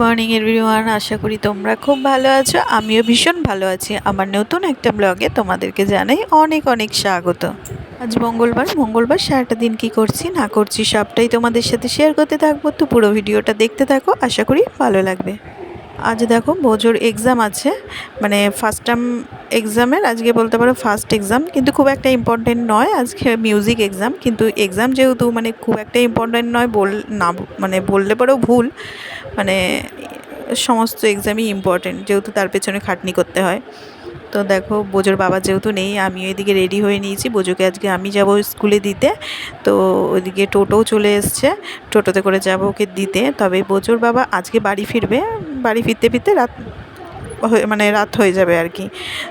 Morning everyone আশা করি তোমরা খুব ভালো আছো। আমিও ভীষণ ভালো আছি। আমার নতুন একটা ব্লগে তোমাদেরকে জানাই অনেক অনেক স্বাগত। আজ মঙ্গলবার। মঙ্গলবার সারাটা দিন কি করছি, না করছি, সবটাই তোমাদের সাথে শেয়ার করতে থাকব। তো পুরো ভিডিওটা দেখতে থাকো। আশা করি ভালো লাগবে। আজ দেখো বোঝোর এক্সাম আছে। মানে ফার্স্ট টার্ম এক্সামের আজকে বলতে পারো ফার্স্ট এক্সাম কিন্তু খুব একটা ইম্পর্টেন্ট নয়। আজকে মিউজিক এক্সাম কিন্তু এক্সাম যেহেতু মানে খুব একটা ইম্পর্টেন্ট নয় বল, না মানে বললে পারো ভুল। মানে সমস্ত এক্সামই ইম্পর্টেন্ট যেহেতু তার পেছনে খাটনি করতে হয়। তো দেখো, বোজোর বাবা যেহেতু নেই, আমিও এদিকে রেডি হয়ে নিয়েছি। বোজোকে আজকে আমি যাব স্কুলে দিতে। তো ওইদিকে টোটোও চলে এসছে। টোটোতে করে যাব ওকে দিতে। তবে বোজোর বাবা আজকে বাড়ি ফিরবে। বাড়ি ফিরতে ফিরতে রাত মানে রাত হয়ে যাবে আর কি।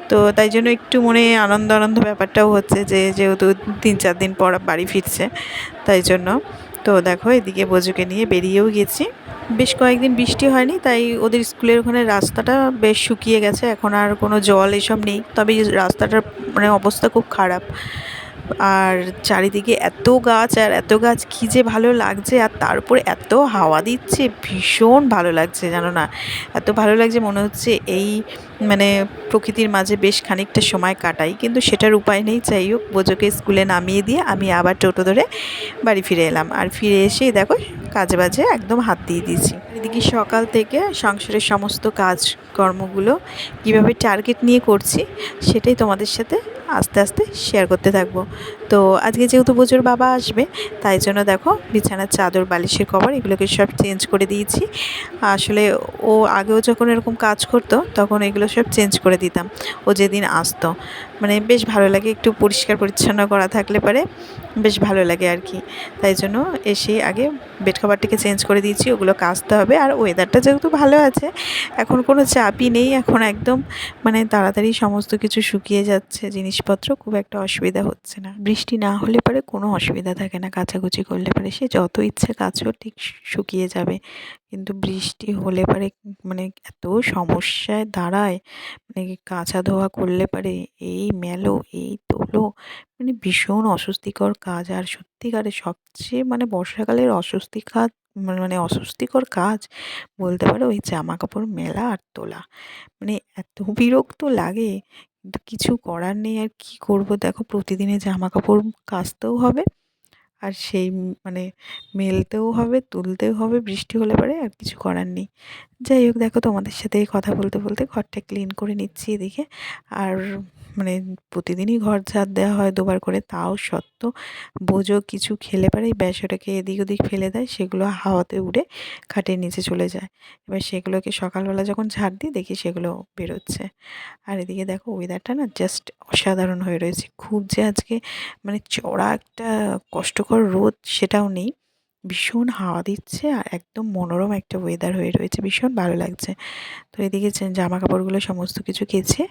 তো তাই জন্য একটু মনে আনন্দ আনন্দ ব্যাপারটাও হচ্ছে যে, যেহেতু তিন চার দিন পর বাড়ি ফিরছে, তাই জন্য। তো দেখো, এদিকে বজুকে নিয়ে বেরিয়েও গেছি। বেশ কয়েকদিন বৃষ্টি হয়নি, তাই ওদের স্কুলের ওখানে রাস্তাটা বেশ শুকিয়ে গেছে। এখন আর কোনো জল এসব নেই, তবে রাস্তাটার মানে অবস্থা খুব খারাপ। আর চারিদিকে এত গাছ আর এত গাছ কী যে ভালো লাগছে আর তার উপরে এত হাওয়া দিচ্ছে, ভীষণ ভালো লাগছে জানো না? এত ভালো লাগছে মনে হচ্ছে এই মানে প্রকৃতির মাঝে বেশ খানিকটা সময় কাটাই, কিন্তু সেটার উপায় নেই। যাই হোক বোঝোকে স্কুলে নামিয়ে দিয়ে আমি আবার টোটো ধরে বাড়ি ফিরে এলাম। আর ফিরে এসে দেখো কাজে বাজে একদম হাত দিয়ে দিয়েছি। এদিকে সকাল থেকে সংসারের সমস্ত কাজ কর্মগুলো কীভাবে টার্গেট নিয়ে করছি, সেটাই তোমাদের সাথে আস্তে আস্তে শেয়ার করতে থাকব। তো আজকে যেহেতু বোঝোর বাবা আসবে, তাই জন্য দেখো বিছানার চাদর, বালিশের কভার এগুলোকে সব চেঞ্জ করে দিয়েছি। আসলে ও আগেও যখন এরকম কাজ করতো, তখন এগুলো সব চেঞ্জ করে দিতাম। ও যেদিন আসতো মানে বেশ ভালো লাগে একটু পরিষ্কার পরিচ্ছন্ন করা থাকলে পরে, বেশ ভালো লাগে আর কি। তাই জন্য এসে আগে বেড কভারটিকে চেঞ্জ করে দিয়েছি, ওগুলো কাচতে হবে। আর ওয়েদারটা যেহেতু ভালো আছে, এখন কোনো চাপই নেই, এখন একদম মানে তাড়াতাড়ি সমস্ত কিছু শুকিয়ে যাচ্ছে, জিনিসপত্র, খুব একটা অসুবিধা হচ্ছে না। বৃষ্টি না হলে পরে কোনো অসুবিধা থাকে না, কাচাকুচি করলে পরে। সে যত ইচ্ছে কাচও ঠিক শুকিয়ে যাবে। কিন্তু বৃষ্টি হলে পরে মানে এত সমস্যায় দাঁড়ায় মানে কাচা ধোয়া করলে পারে এই মেলো এই তোলো মানে ভীষণ অস্বস্তিকর কাজ। আর সত্যিকারের সবচেয়ে মানে বর্ষাকালের অস্বস্তি কাজ মানে অস্বস্তিকর কাজ বলতে পারো, ওই জামা কাপড় মেলা আর তোলা। মানে এত বিরক্ত লাগে কিছু করার নেই আর কি করব? দেখো প্রতিদিনে জামা কাপড় কাচতেও হবে আর সেই মানে মেলতেও হবে, তুলতেও হবে, বৃষ্টি হলে পরে আর কিছু করার নেই। যাই হোক, দেখো তোমাদের সাথে কথা বলতে বলতে ঘরটা ক্লিন করে নিচ্ছি এদিকে। আর মানে প্রতিদিনই ঘর ঝাড় দেওয়া হয় দুবার করে, তাও সত্ত্ব বোঝো কিছু খেলে পারে ব্যাস এদিক ওদিক ফেলে দেয়, সেগুলো হাওয়াতে উড়ে খাটের নিচে চলে যায়। এবার সেগুলোকে সকালবেলা যখন ঝাড় দিই, দেখি সেগুলো বেরোচ্ছে। আর এদিকে দেখো ওয়েদারটা না জাস্ট অসাধারণ হয়ে রয়েছে। খুব যে আজকে মানে চড়া একটা কষ্টকর রোদ সেটাও নেই। ভীষণ হাওয়া দিচ্ছে আর একদম মনোরম একটা ওয়েদার হয়ে রয়েছে। ভীষণ ভালো লাগছে। তো এদিকে জামা কাপড়গুলো সমস্ত কিছু কেচে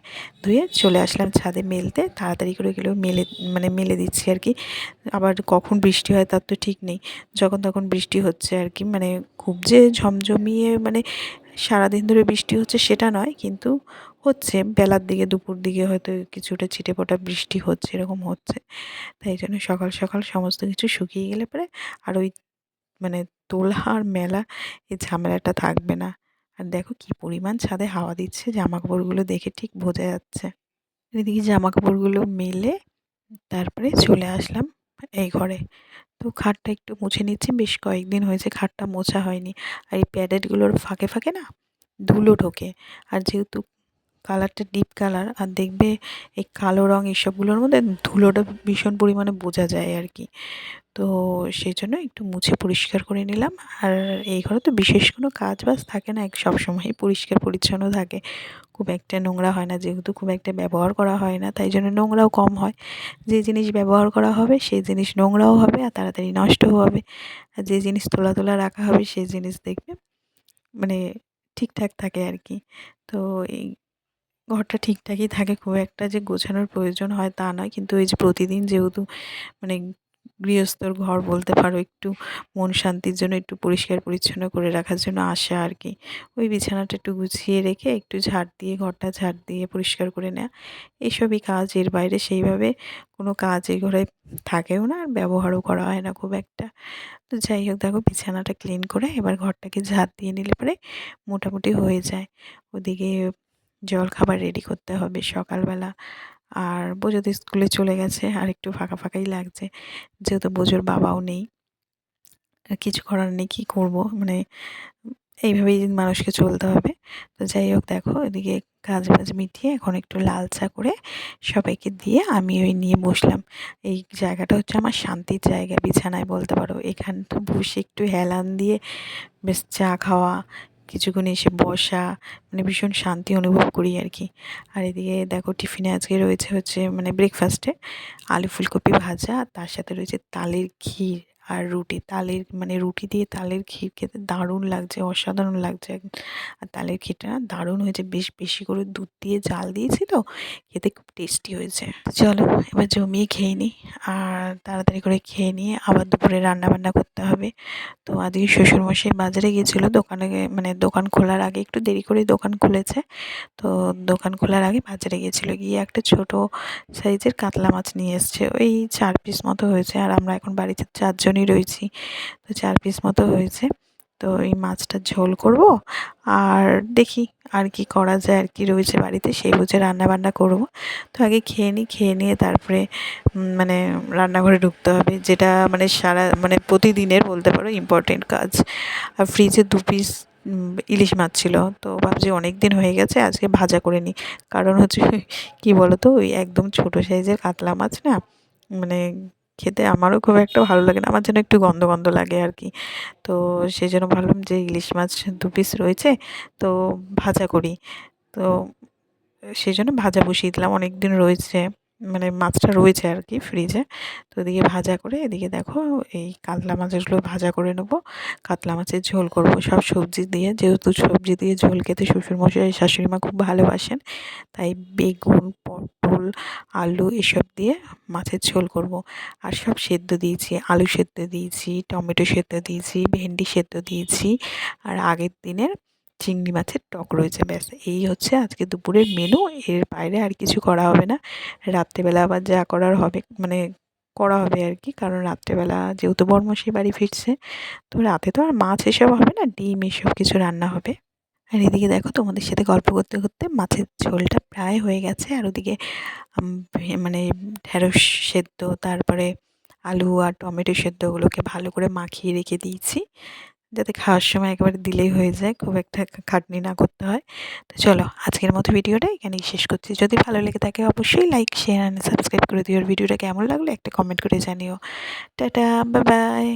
ধুয়ে চলে আসলাম ছাদে মেলতে। তাড়াতাড়ি করে এগুলো মেলে মানে মেলে দিচ্ছি আর কি। আবার কখন বৃষ্টি হয় তার তো ঠিক নেই। যখন তখন বৃষ্টি হচ্ছে আর কি। মানে খুব যে ঝমঝমিয়ে মানে সারাদিন ধরে বৃষ্টি হচ্ছে সেটা নয়, কিন্তু হচ্ছে। বেলার দিকে, দুপুর দিকে হয়তো কিছুটা ছিটে ফোটা বৃষ্টি হচ্ছে, এরকম হচ্ছে। তাই জন্য সকাল সকাল সমস্ত কিছু শুকিয়ে গেলে পরে আর ওই মানে তোলা আর মেলা এই ঝামেলাটা থাকবে না। আর দেখো কি পরিমাণ ছাদে হাওয়া দিচ্ছে জামা কাপড়গুলো দেখে ঠিক বোঝা যাচ্ছে। এদিকে জামা কাপড়গুলো মেলে, তারপরে চলে আসলাম এই ঘরে। তো খাটটা একটু মুছে নিচ্ছি, বেশ কয়েকদিন হয়েছে খাটটা মোছা হয়নি। আর এই প্যাডেটগুলোর ফাঁকে ফাঁকে না ধুলো ঢোকে। আর যেহেতু কালারটা ডিপ কালার, আর দেখবে এই কালো রঙ এসবগুলোর মধ্যে ধুলোটা ভীষণ পরিমাণে বোঝা যায় আর কি। তো সেই জন্য একটু মুছে পরিষ্কার করে নিলাম। আর এই ঘরে তো বিশেষ কোনো কাজ বাজ থাকে না, এক সবসময়ই পরিষ্কার পরিচ্ছন্ন থাকে। খুব একটা নোংরা হয় না, যেহেতু খুব একটা ব্যবহার করা হয় না, তাই জন্য নোংরাও কম হয়। যে জিনিস ব্যবহার করা হবে, সেই জিনিস নোংরাও হবে আর তাড়াতাড়ি নষ্টও হবে। আর যে জিনিস তোলা তোলা রাখা হবে, সেই জিনিস দেখবে মানে ঠিকঠাক থাকে আর কি। তো এই ঘরটা ঠিকঠাকই থাকে, খুব একটা যে গোছানোর প্রয়োজন হয় তা নয়। কিন্তু এই যে প্রতিদিন যেহেতু মানে গৃহস্থর ঘর বলতে পারো, একটু মন শান্তির জন্য, একটু পরিষ্কার পরিচ্ছন্ন করে রাখার জন্য আসা আর কি। ওই বিছানাটা একটু গুছিয়ে রেখে, একটু ঝাড় দিয়ে, ঘরটা ঝাড় দিয়ে পরিষ্কার করে নেওয়া এসবই কাজ, এর বাইরে সেইভাবে কোনো কাজ এই ঘরে থাকেও না, আর ব্যবহারও করা হয় না খুব একটা। তো যাই হোক, দেখো বিছানাটা ক্লিন করে এবার ঘরটাকে ঝাড় দিয়ে নিলে পরে মোটামুটি হয়ে যায়। ওদিকে জল খাবার রেডি করতে হবে সকালবেলা। আর বোঝো তো স্কুলে চলে গেছে, আর একটু ফাঁকা ফাঁকাই লাগছে। যেহেতু বোঝোর বাবাও নেই কিছু করার নেই, কী করব? মানে এইভাবেই মানুষকে চলতে হবে। তো যাই হোক, দেখো, এদিকে কাজ বাজ মিটিয়ে এখন একটু লাল চা করে সবাইকে দিয়ে আমি ওই নিয়ে বসলাম। এই জায়গাটা হচ্ছে আমার শান্তির জায়গা, বিছানায় বলতে পারো। এখানটা বসে একটু হেলান দিয়ে বেশ চা খাওয়া কিছুক্ষণ এসে বসা মানে ভীষণ শান্তি অনুভব করি আর কি। আর এদিকে দেখো টিফিনে আজকে রয়েছে হচ্ছে মানে ব্রেকফাস্টে আলু ফুলকপি ভাজা, তার সাথে রয়েছে তালের ক্ষীর। আর রুটি, তালের মানে রুটি দিয়ে তালের ক্ষীর খেতে দারুণ লাগছে, অসাধারণ লাগছে। আর তালের ক্ষীরটা দারুণ হয়েছে, বেশ বেশি করে দুধ দিয়ে জাল দিয়েছি তো খেতে খুব টেস্টি হয়েছে। চলো, এবার জমিয়ে খেয়ে নিই আর তাড়াতাড়ি করে খেয়ে নিয়ে আবার দুপুরে রান্না বান্না করতে হবে। তো আজকে শ্বশুরমশাই বাজারে গিয়েছিল, দোকানে মানে দোকান খোলার আগে, একটু দেরি করে দোকান খুলেছে। তো দোকান খোলার আগে বাজারে গিয়েছিল, গিয়ে একটা ছোট সাইজের কাতলা মাছ নিয়ে এসছে, ওই চার পিস মতো হয়েছে। আর আমরা এখন বাড়িতে চারজনই রয়েছি। তো চার পিস মতো হয়েছে। তো এই মাছটার ঝোল করব আর দেখি আর কি করা যায়, আর কি রয়েছে বাড়িতে সেই বুঝে রান্না বান্না করব। তো আগে খেয়ে নিই, খেয়ে নিয়ে তারপরে মানে রান্নাঘরে ঢুকতে হবে, যেটা মানে সারা মানে প্রতিদিনের বলতে পারো ইম্পর্টেন্ট কাজ। আর ফ্রিজে দু পিস ইলিশ মাছ ছিল। তো ভাবছি অনেক দিন হয়ে গেছে, আজকে ভাজা করে নিই। কারণ হচ্ছে কী বলো তো ওই একদম ছোটো সাইজের কাতলা মাছ না মানে খেতে আমারও খুব একটা ভালো লাগে না। আমার যেন একটু গন্ধ গন্ধ লাগে আর কি তো সেই জন্য ভাবলাম যে ইলিশ মাছ দু পিস রয়েছে, তো ভাজা করি। তো সেই জন্য ভাজা বসিয়ে দিলাম। অনেক দিন রয়েছে মানে মাছটা রয়েছে আর কি ফ্রিজে তো এদিকে ভাজা করে, এদিকে দেখো এই কাতলা মাছগুলো ভাজা করে নেব। কাতলা মাছের ঝোল করব সব সবজি দিয়ে। যেহেতু সবজি দিয়ে ঝোল খেতে শ্বশুরমশাই শাশুড়ি মা খুব ভালোবাসেন, তাই বেগুন পটল আলু এসব দিয়ে মাছের ঝোল করব। আর সব সেদ্ধ দিয়েছি, আলু সেদ্ধ দিয়েছি, টমেটো সেদ্ধ দিয়েছি, ভেন্ডি সেদ্ধ দিয়েছি আর আগের দিনের চিংড়ি মাছের টক রয়েছে, ব্যাস। এই হচ্ছে আজকে দুপুরের মেনু এর বাইরে আর কিছু করা হবে না। রাত্রেবেলা আবার যা করার হবে মানে করা হবে আর কি, কারণ রাত্রেবেলা যেহেতু বর্মশাই বাড়ি ফিরছে, তো রাতে তো আর মাছ এসব হবে না, ডিম এসব কিছু রান্না হবে। আর এদিকে দেখো তোমাদের সাথে গল্প করতে করতে মাছের ঝোলটা প্রায় হয়ে গেছে। আর ওদিকে মানে ঢেঁড়স সেদ্ধ, তারপরে আলু আর টমেটো সেদ্ধগুলোকে ভালো করে মাখিয়ে রেখে দিয়েছি। যাতে খাওয়ার সময় একেবারে দিলেই হয়ে যায়, খুব একটা খাটনি না করতে হয়। তো চলো, আজকের মতো ভিডিওটা এখানেই শেষ করছি। যদি ভালো লেগে থাকে অবশ্যই লাইক, শেয়ার অ্যান্ড সাবস্ক্রাইব করে দিও। ভিডিওটা কেমন লাগল একটা কমেন্ট করে জানিও। Tata bye bye